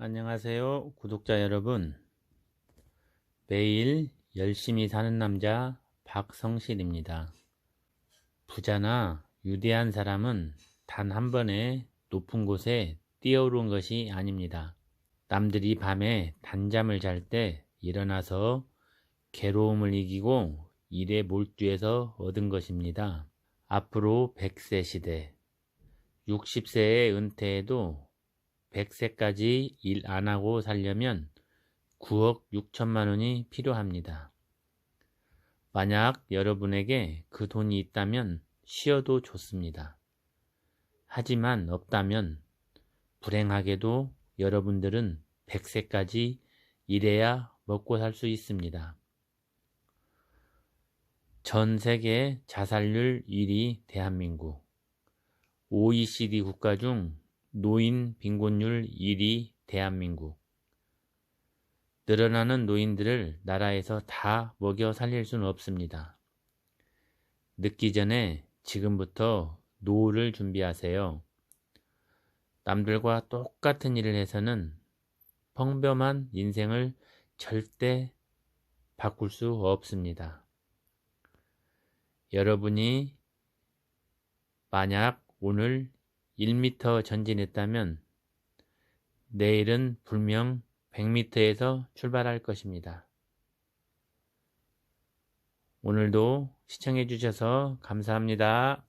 안녕하세요 구독자 여러분. 매일 열심히 사는 남자 박성실입니다. 부자나 유대한 사람은 단 한 번에 높은 곳에 뛰어오른 것이 아닙니다. 남들이 밤에 단잠을 잘 때 일어나서 괴로움을 이기고 일에 몰두해서 얻은 것입니다. 앞으로 100세 시대 60세에 은퇴해도 100세까지 일 안 하고 살려면 9억 6천만 원이 필요합니다. 만약 여러분에게 그 돈이 있다면 쉬어도 좋습니다. 하지만 없다면 불행하게도 여러분들은 100세까지 일해야 먹고 살 수 있습니다. 전 세계 자살률 1위 대한민국 OECD 국가 중 노인 빈곤율 1위 대한민국 늘어나는 노인들을 나라에서 다 먹여 살릴 수는 없습니다. 늦기 전에 지금부터 노후를 준비하세요. 남들과 똑같은 일을 해서는 평범한 인생을 절대 바꿀 수 없습니다. 여러분이 만약 오늘 1m 전진했다면 내일은 분명 100m에서 출발할 것입니다. 오늘도 시청해 주셔서 감사합니다.